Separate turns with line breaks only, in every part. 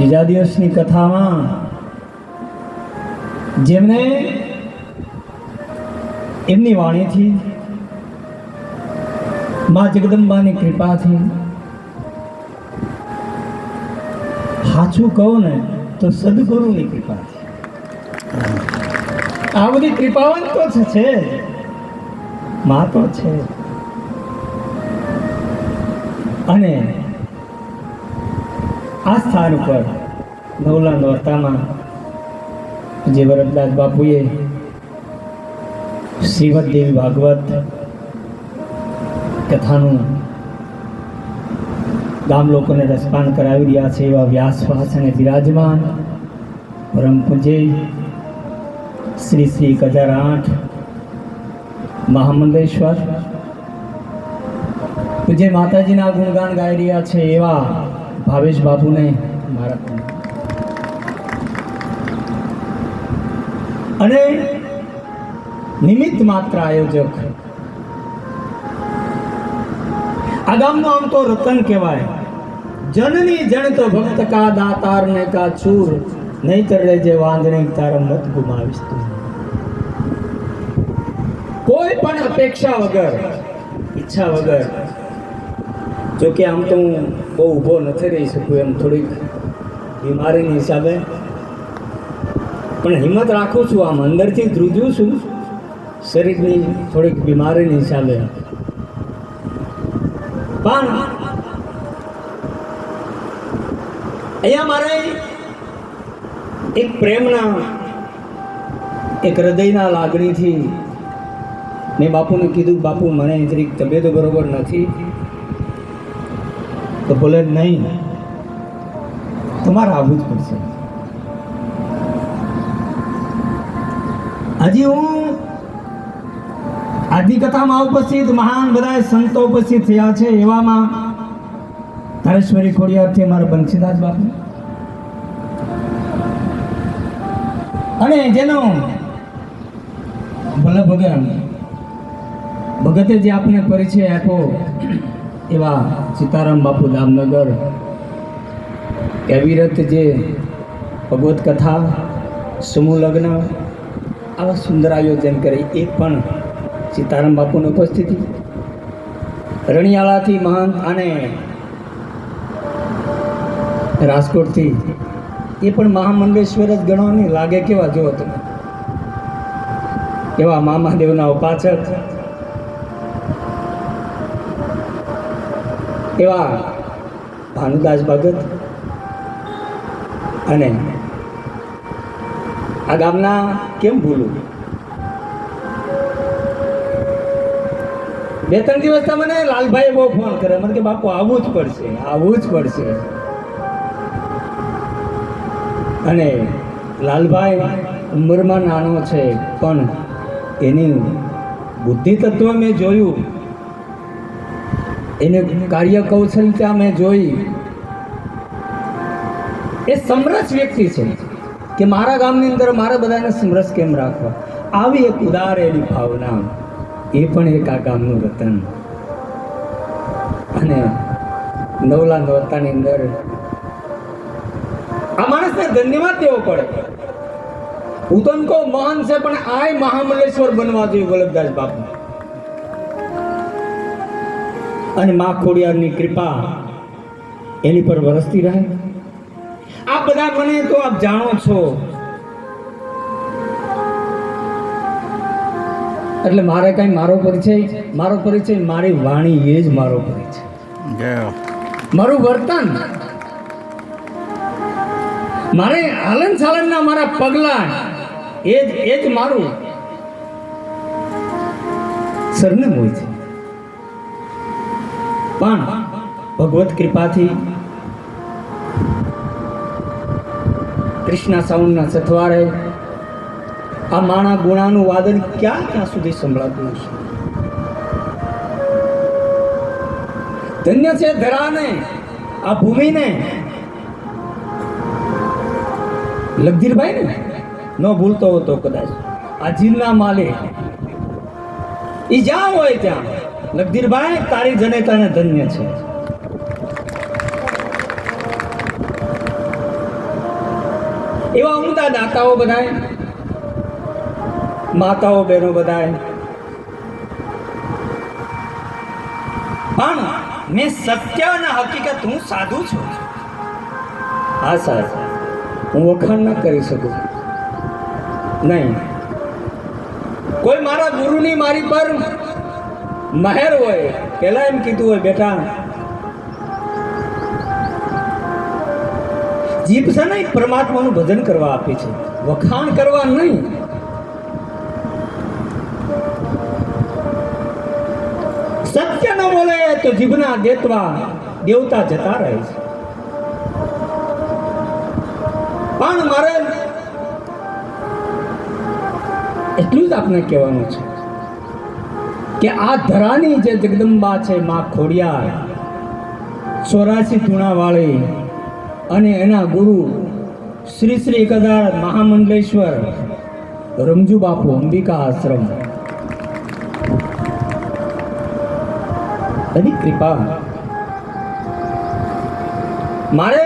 ત્રીજા દિવસની કથામાં જેમને એમની વાણીથી મા જગદંબાની કૃપાથી સાચું કહું ને તો સદગુરુની કૃપાથી. આ બધી કૃપાવંત તો છે. મા તો છે. અને આ સ્થાન ઉપર નવલા નોરતામાં જે વરદાસ બાપુએ શ્રીમદ દેવી ભાગવત કથાનું ગામ લોકોને રસપાન કરાવી રહ્યા છે એવા વ્યાસવાસ અને બિરાજમાન પરમ પૂજ્ય શ્રી શ્રી કજાર આઠ મહામંડલેશ્વર. પૂજ્ય માતાજીના ગુણગાન ગાઈ રહ્યા છે એવા ભાવેશ બાપુને મારા અને નિમિત્ત માત્ર આયોજક. આ ગામનું આમ તો રતન કહેવાય. જનની જણ તો ભક્ત કા દાતાર ને કા ચૂર. નહીતર જે વાંદણી, તારા મત ગુમાવીશ તું. કોઈ પણ અપેક્ષા વગર, ઈચ્છા વગર જો કે આમ તો હું બહુ ઊભો નથી રહી શકું એમ થોડીક બીમારીની હિસાબે. પણ હિંમત રાખું છું આમ, અંદરથી ધ્રુજું છું. શરીરની થોડીક બીમારીની હિસાબે. પણ અહીંયા મારે એક પ્રેમના, એક હૃદયના લાગણીથી મેં બાપુને કીધું, બાપુ, મને જરીક તબિયત બરોબર નથી. તો બોલે નહીં, તમારે આવવું જ પડશે. હજી હું આદિકથામાં ઉપસ્થિત, મહાન બધા સંતો ઉપસ્થિત થયા છે એવામાં. તારેશ્વરી ખોડિયારથી મારા બંસીદાસ બાપુ. અને જેનો ભલે ભગવાન, ભગતે જે આપને પરિચય આપ્યો એવા સીતારામ બાપુ દામનગર અવિરત જે ભગવત કથા, સમૂહ લગ્ન, આવા સુંદર આયોજન કરે એ પણ સીતારામ બાપુની ઉપસ્થિતિ. રણિયાળાથી મહંત અને રાજકોટથી એ પણ મહામંડેશ્વર જ ગણવાની લાગે કેવા, જુઓ તમે. એવા મામાદેવના ઉપાસક એવા ભાનુદાસ ભગત અને આ ગામના કેમ ભૂલું? બે ત્રણ દિવસ મને લાલભાઈ બહુ ફોન કરે મને કે, બાપુ આવવું જ પડશે આવવું જ પડશે. અને લાલભાઈ ઉંમરમાં નાનો છે, પણ એની બુદ્ધિ તત્વ મેં જોયું. એને કાર્ય કૌશલ્યતા મેં જોઈ. એ સમરસ વ્યક્તિ છે કે મારા ગામની અંદર મારા બધાને સમરસ કેમ રાખવા? આવી એક ઉદાર એની ભાવના એ પણ એક આ ગામનું રતન. અને નવલા નોરતાની અંદર આ માણસને ધન્યવાદ દેવો પડે. હું તો મહાન છે, પણ આય મહામલેશ્વર બનવા જોઈએ વલ્લભદાસ બાપુ અને મા ખોડિયારની કૃપા એની પર વરસતી રહે. આપ બધા મને તો આપ જાણો છો. એટલે મારે કઈ મારો પરિચય મારો પરિચય મારી વાણી એ જ મારો પરિચય. મારું વર્તન. મારે હલન ચાલનના મારા પગલા એ જ એ જ મારું. સરનામું હોય છે. પણ ભગવત કૃપાથી કૃષ્ણ સાઉન્ડના સથવારે આ માણા ગુણાનું વાદન ક્યાં ક્યાં સુધી સંભળાતું હશે? ધન્ય છે ધરાને, આ ભૂમિને. લગધીરભાઈ ને ન ભૂલતો હતો કદાચ. આ જીલના માલિક. એ જ્યાં હોય ત્યાં. લગધીરભાઈ તારી જનેતાને ધન્ય છે. એવા ઉમદા દાતાઓ બધાય, માતાઓ બહેનો બધાય. પણ મેં સત્ય અને હકીકત હું સાધુ છું. હા સાહેબ, હું વખાણ ન કરી શકું. નહીં. કોઈ મારા ગુરુની મારી પર મહેર હોય, પેલા એમ કીધું હોય, બેટા. જીભ છે ને પરમાત્માનું ભજન કરવા આપે છે. વખાણ કરવા નહીં. સત્ય ન બોલે તો જીભના દેતવા દેવતા જતા રહે છે. પણ મારે એટલું જ આપને કહેવાનું છે. કે આ ધરાની જે જગદંબા છે, માં ખોડિયાર, ચોરાસી ધૂણાવાળી અને એના ગુરુ શ્રી શ્રી કદાર મહામંડલેશ્વર રમજુ બાપુ અંબિકા આશ્રમ. એની કૃપા. મારે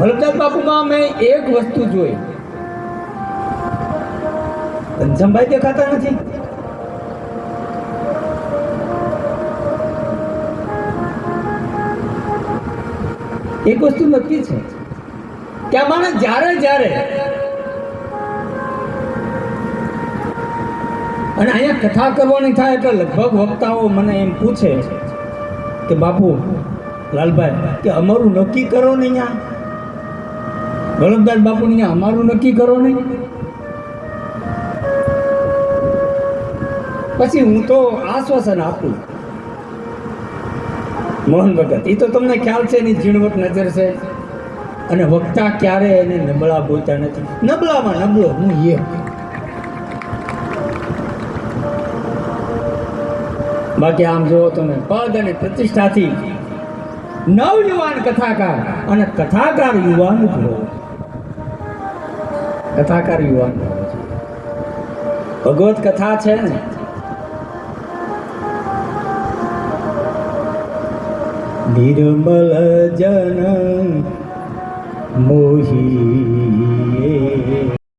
વલ્લભદાસ બાપુમાં મેં એક વસ્તુ જોઈ. ઘનશ્યામભાઈ દેખાતા નથી. એક વસ્તુ નક્કી છે કે માણસ જ્યારે જ્યારે અને અહીંયા કથા કરવાની થાય એટલે લગભગ વક્તાઓ મને એમ પૂછે કે બાપુ, લાલભાઈ, કે અમારું નક્કી કરો ને અહીંયા? વલ્લભદાસ બાપુ અહીંયા અમારું નક્કી કરો ને? પછી હું તો આશ્વાસન આપું. મોહન ભગત એ તો તમને ખ્યાલ છે એની ઝીણવટ નજર છે. અને વક્તા ક્યારે એને નબળા બોલતા નથી. નબળામાં નબળો, હું એ બાકી આમ જુઓ તમે, પદ અને પ્રતિષ્ઠાથી નવયુવાન કથાકાર અને કથાકાર યુવાન ભરો કથાકાર યુવાન ભગવત કથા છે ને? નિર્મલ જન મોહી